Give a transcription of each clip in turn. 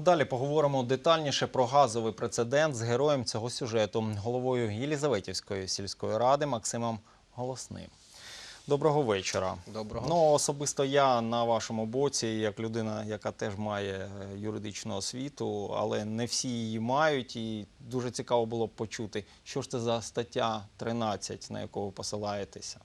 Далі поговоримо детальніше про газовий прецедент з героєм цього сюжету, головою Єлізаветівської сільської ради Максимом Голосним. Доброго вечора. Доброго. Ну, особисто я на вашому боці, як людина, яка теж має е, юридичну освіту, але не всі її мають. І дуже цікаво було б почути, що ж це за стаття 13, на яку ви посилаєтеся.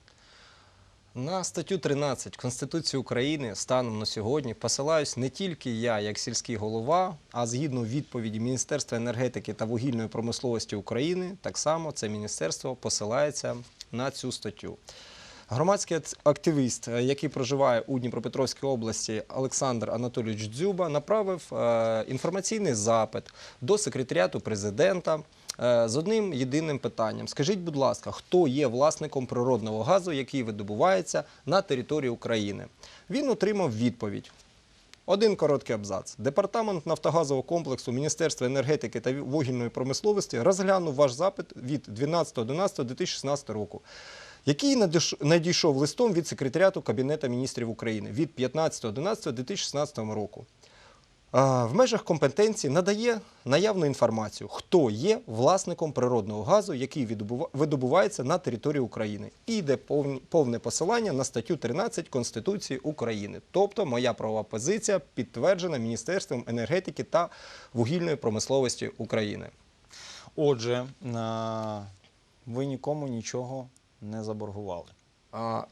На статтю 13 Конституції України станом на сьогодні посилаюсь не тільки я, як сільський голова, а згідно відповіді Міністерства енергетики та вугільної промисловості України, так само це міністерство посилається на цю статтю. Громадський активіст, е, який проживає у Дніпропетровській області, Олександр Анатолійович Дзюба, направив е, інформаційний запит до секретаріату президента е, з одним єдиним питанням. Скажіть, будь ласка, хто є власником природного газу, який видобувається на території України? Він отримав відповідь. Один короткий абзац. Департамент нафтогазового комплексу Міністерства енергетики та вугільної промисловості розглянув ваш запит від 12.11.2016 року, який надійшов листом від секретаріату Кабінету міністрів України від 15.11.2016 року. В межах компетенції надає наявну інформацію, хто є власником природного газу, який видобувається на території України. І йде повне посилання на статтю 13 Конституції України. Тобто моя правова позиція підтверджена Міністерством енергетики та вугільної промисловості України. Отже, ви нікому нічого не заборгували.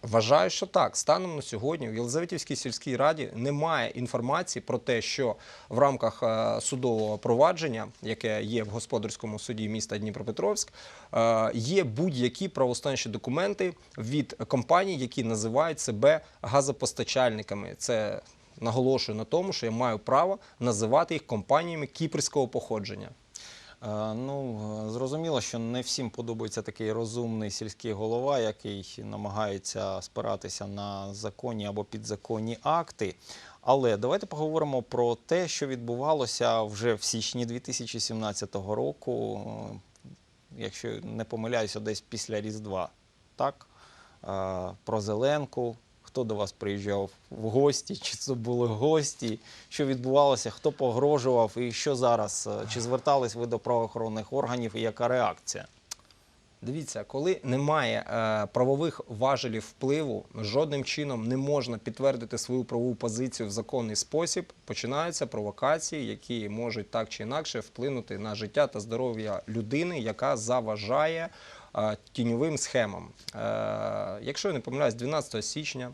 Вважаю, що так. Станом на сьогодні в Єлизаветівській сільській раді немає інформації про те, що в рамках е, судового провадження, яке є в господарському суді міста Дніпропетровськ, е, є будь-які правоустановчі документи від компаній, які називають себе газопостачальниками. Це наголошую на тому, що я маю право називати їх компаніями кіпрського походження. Е, Ну, е, зрозуміло, що не всім подобається такий розумний сільський голова, який намагається спиратися на законні або підзаконні акти. Але давайте поговоримо про те, що відбувалося вже в січні 2017 року, е, якщо не помиляюся, десь після Різдва. Так? Про Зеленку. Хто до вас приїжджав в гості? Чи це були гості? Що відбувалося? Хто погрожував? І що зараз? Е, Чи звертались ви до правоохоронних органів і яка реакція? Дивіться, коли немає е, правових важелів впливу, жодним чином не можна підтвердити свою правову позицію в законний спосіб. Починаються провокації, які можуть так чи інакше вплинути на життя та здоров'я людини, яка заважає тіньовим схемам. Е, якщо я не помиляюсь, 12 січня.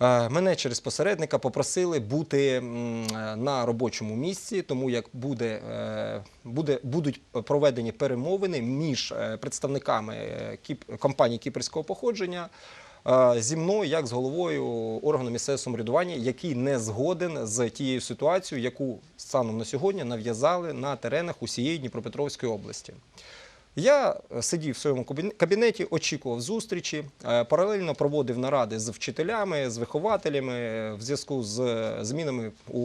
Е, Мене через посередника попросили бути е, на робочому місці, тому як буде, буде, будуть проведені перемовини між представниками компанії кіпрського походження зі мною, як з головою органу місцевого самоврядування, який не згоден з тією ситуацією, яку станом на сьогодні нав'язали на теренах усієї Дніпропетровської області. Я е, сидів в своєму кабінеті, очікував зустрічі, е, паралельно проводив наради з вчителями, з вихователями е, в зв'язку з змінами у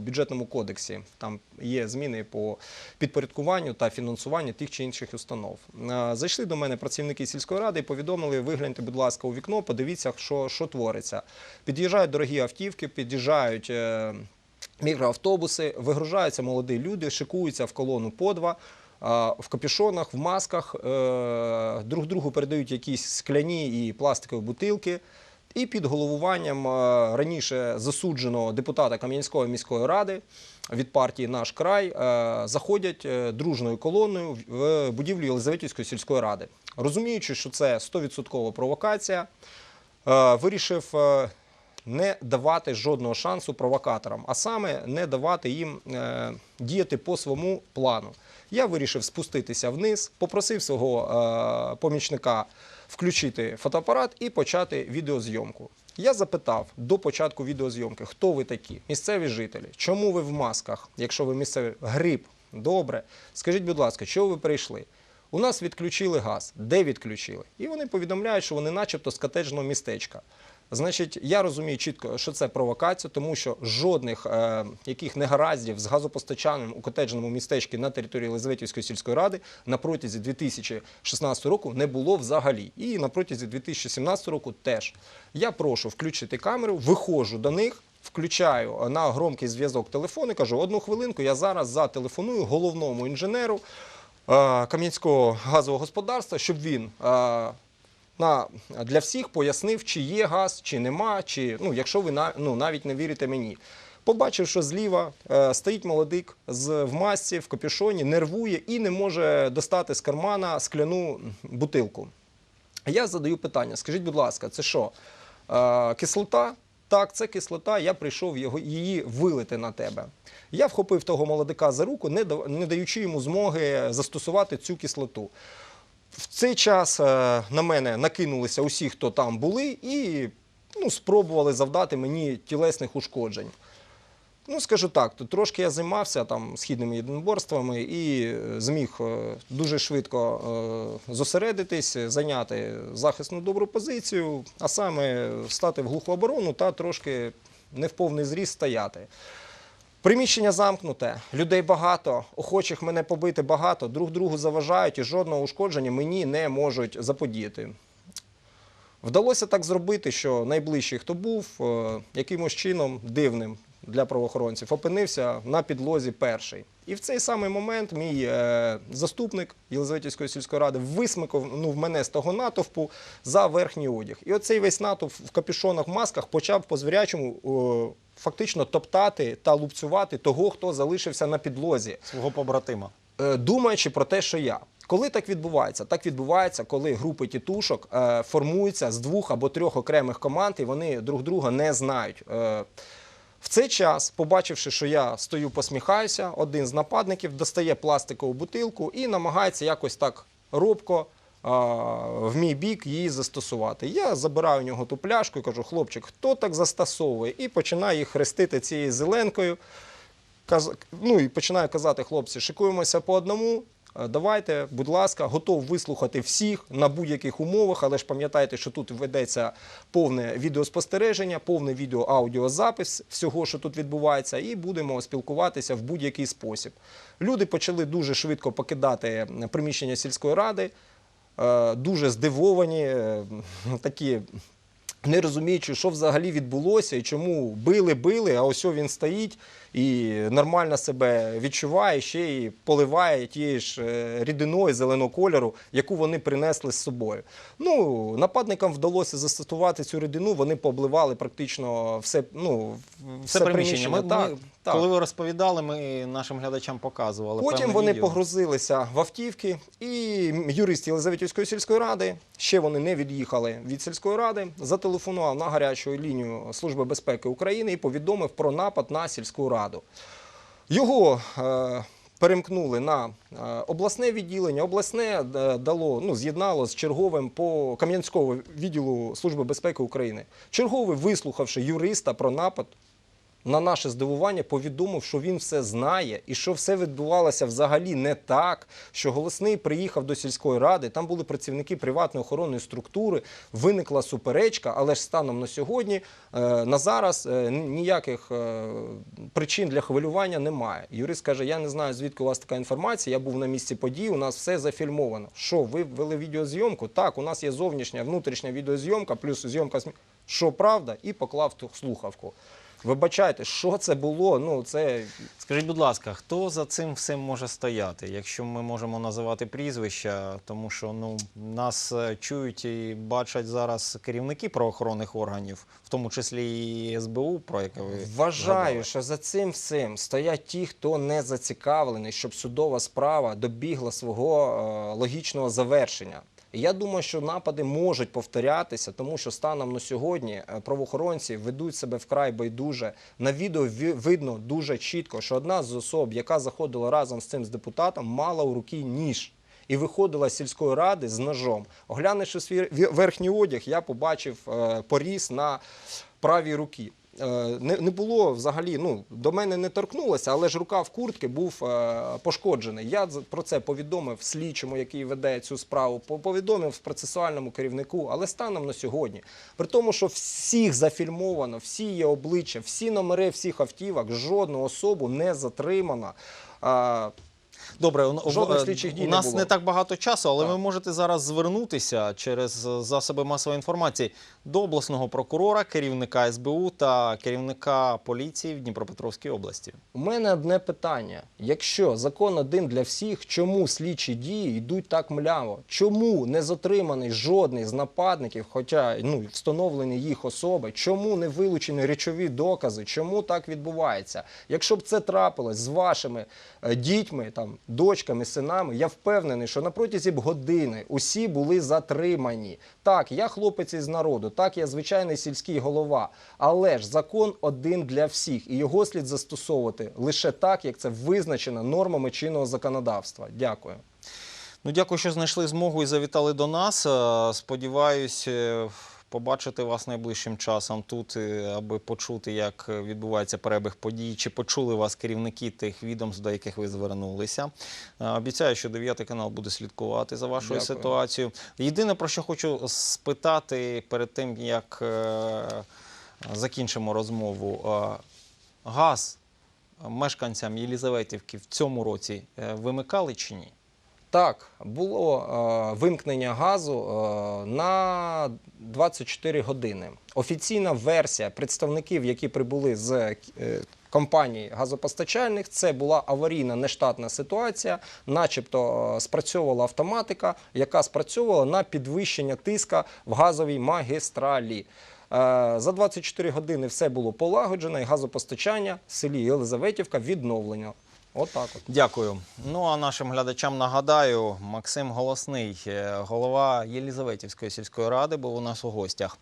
бюджетному кодексі. Там є зміни по підпорядкуванню та фінансуванню тих чи інших установ. Зайшли до мене працівники сільської ради і повідомили: вигляньте, будь ласка, у вікно, подивіться, що, що твориться. Під'їжджають дорогі автівки, під'їжджають. Мікроавтобуси, вигружаються молоді люди, шикуються в колону по два, в капюшонах, в масках, е, друг другу передають якісь скляні і пластикові бутилки. І під головуванням е, раніше засудженого депутата Кам'янської міської ради від партії Наш край е, заходять дружною колоною в- будівлю Єлизаветівської сільської ради. Розуміючи, що це 100% провокація, вирішив не давати жодного шансу провокаторам, а саме не давати їм діяти по своєму плану. Я вирішив спуститися вниз, попросив свого е, помічника включити фотоапарат і почати відеозйомку. Я запитав до початку відеозйомки, хто ви такі, місцеві жителі, чому ви в масках, якщо ви місцеві гриб, добре. Скажіть, будь ласка, чого ви прийшли? У нас відключили газ. Де відключили? І вони повідомляють, що вони начебто з котеджного містечка. Значить, я розумію чітко, що це провокація, тому що жодних е, яких негараздів з газопостачанням у котеджному містечці на території Єлизаветівської сільської ради на протязі 2016 року не було взагалі. І на протязі 2017 року теж. Я прошу включити камеру, виходжу до них. включаю на громкий зв'язок телефон і кажу: одну хвилинку, я зараз зателефоную головному інженеру е, Кам'янського газового господарства, щоб він. На, для всіх пояснив, чи є газ, чи нема, чи ну, якщо ви на, ну, навіть не вірите мені. Побачив, що зліва е, стоїть молодик з, в масці, в капюшоні, нервує і не може достати з кармана скляну бутилку. Я задаю питання: скажіть, будь ласка, це що? Е, кислота? Так, це кислота. Я прийшов його, її вилити на тебе. Я вхопив того молодика за руку, не, не даючи йому змоги застосувати цю кислоту. В цей час е, на мене накинулися усі, хто там були, і ну, спробували завдати мені тілесних ушкоджень. Ну, скажу так, то трошки я займався там східними єдиноборствами і е, зміг е, дуже швидко зосередитись, зайняти захисну добру позицію, а саме стати в глуху оборону та трошки не в повний зріст стояти. Приміщення замкнуте, людей багато, охочих мене побити багато, друг другу заважають і жодного ушкодження мені не можуть заподіяти. Вдалося так зробити, що найближчий, хто був, е, якимось чином дивним для правоохоронців, опинився на підлозі перший. І в цей самий момент мій е, заступник Єлизаветівської сільської ради висмикав ну, в мене з того натовпу за верхній одяг. І оцей весь натовп в капюшонах, в масках почав по звірячому е, фактично топтати та лупцювати того, хто залишився на підлозі Свого побратима. е, думаючи про те, що я. Коли так відбувається? Так відбувається, коли групи тітушок е, формуються з двох або трьох окремих команд, і вони друг друга не знають. Е, в цей час, побачивши, що я стою, посміхаюся, один з нападників достає пластикову бутилку і намагається якось так робко в мій бік її застосувати. Я забираю у нього ту пляшку і кажу: хлопчик, хто так застосовує? І починаю їх хрестити цією зеленкою. Ну і починаю казати, хлопці, шикуємося по одному. Е, Давайте, будь ласка, готов вислухати всіх на будь-яких умовах, але ж пам'ятайте, що тут ведеться повне відеоспостереження, повне відео-аудіозапис всього, що тут відбувається, і будемо спілкуватися в будь-який спосіб. Люди почали дуже швидко покидати приміщення сільської ради, е, дуже здивовані, е, такі не розуміючи, що взагалі відбулося і чому били, били, а ось він стоїть і нормально себе відчуває, ще й поливає тією ж е, рідиною зеленого кольору, яку вони принесли з собою. Ну, нападникам вдалося застосувати цю рідину, вони пообливали практично все, ну, Це приміщення. Ми, так, ми, так. Коли ви розповідали, ми нашим глядачам показували. Потім вони відео. погрузилися в автівки, і юрист Єлизаветівської сільської ради, ще вони не від'їхали від сільської ради, зателефонував на гарячу лінію Служби безпеки України і повідомив про напад на сільську раду. Його е, перемкнули на е, обласне відділення. Обласне е, дало, ну, з'єднало з черговим по Кам'янського відділу Служби безпеки України. Черговий, вислухавши юриста про напад, на наше здивування повідомив, що він все знає і що все відбувалося взагалі не так. Що голосний приїхав до сільської ради, там були працівники приватної охоронної структури, виникла суперечка, але ж станом на сьогодні, е, на зараз е, ніяких е, причин для хвилювання немає. Юрист каже: Я не знаю, звідки у вас така інформація. Я був на місці події, у нас все зафільмовано. Що, ви ввели відеозйомку? Так, у нас є зовнішня, внутрішня відеозйомка, плюс зйомка. Що правда, і поклав слухавку. Вибачайте, що це було? Ну це Скажіть, будь ласка, хто за цим всім може стояти, якщо ми можемо називати прізвища, тому що ну нас е, чують і бачать зараз керівники правоохоронних органів, в тому числі і СБУ, про яке ви вважаю, згадали. що за цим всім стоять ті, хто не зацікавлений, щоб судова справа добігла свого е, логічного завершення. Я думаю, що напади можуть повторятися, тому що станом на сьогодні е, правоохоронці ведуть себе вкрай байдуже. На відео ві- видно дуже чітко, що одна з особ, яка заходила разом з цим з депутатом, мала у руки ніж. І виходила з сільської ради з ножом. Оглянувши свій верхній одяг, я побачив е, поріз на правій руці. Е, Не, було взагалі, ну до мене не торкнулося, але ж рука в куртки був е, пошкоджений. Я про це повідомив слідчому, який веде цю справу, по- повідомив процесуальному керівнику, але станом на сьогодні. При тому, що всіх зафільмовано, всі є обличчя, всі номери всіх автівок, жодну особу не затримано. Добре, у, Жодних слідчих дій у не нас було. не так багато часу, але Так. ви можете зараз звернутися через е, засоби масової інформації до обласного прокурора, керівника СБУ та керівника поліції в Дніпропетровській області. У мене одне питання: якщо закон один для всіх, чому слідчі дії йдуть так мляво? Чому не затриманий жодний з нападників, хоча ну встановлені їх особи? Чому не вилучені речові докази? Чому так відбувається? Якщо б це трапилось з вашими е, дітьми, там дочками, синами, я впевнений, що на протязі години усі були затримані. Так, я хлопець із народу, так я звичайний сільський голова. Але ж закон один для всіх, і його слід застосовувати лише так, як це визначено нормами чинного законодавства. Дякую. Ну, дякую, що знайшли змогу і завітали до нас. Е, Сподіваюсь, е, побачити вас найближчим часом тут, е, аби почути, як відбувається перебіг подій, чи почули вас керівники тих відомств, до яких ви звернулися. Е, Обіцяю, що 9 канал буде слідкувати за вашою Дякую. ситуацією. Єдине, про що хочу спитати перед тим, як е, закінчимо розмову. Газ мешканцям Єлізаветівки в цьому році вимикали чи ні? Так, було е, вимкнення газу е, на 24 години. Офіційна версія представників, які прибули з е, компаній газопостачальних, це була аварійна нештатна ситуація, начебто спрацьовувала автоматика, яка спрацьовувала на підвищення тиска в газовій магістралі. За 24 години все було полагоджено, і газопостачання в селі Єлизаветівка відновлено. Отак от. Дякую. Ну а нашим глядачам нагадаю, Максим Голосний, е, голова Єлізаветівської сільської ради, був у нас у гостях.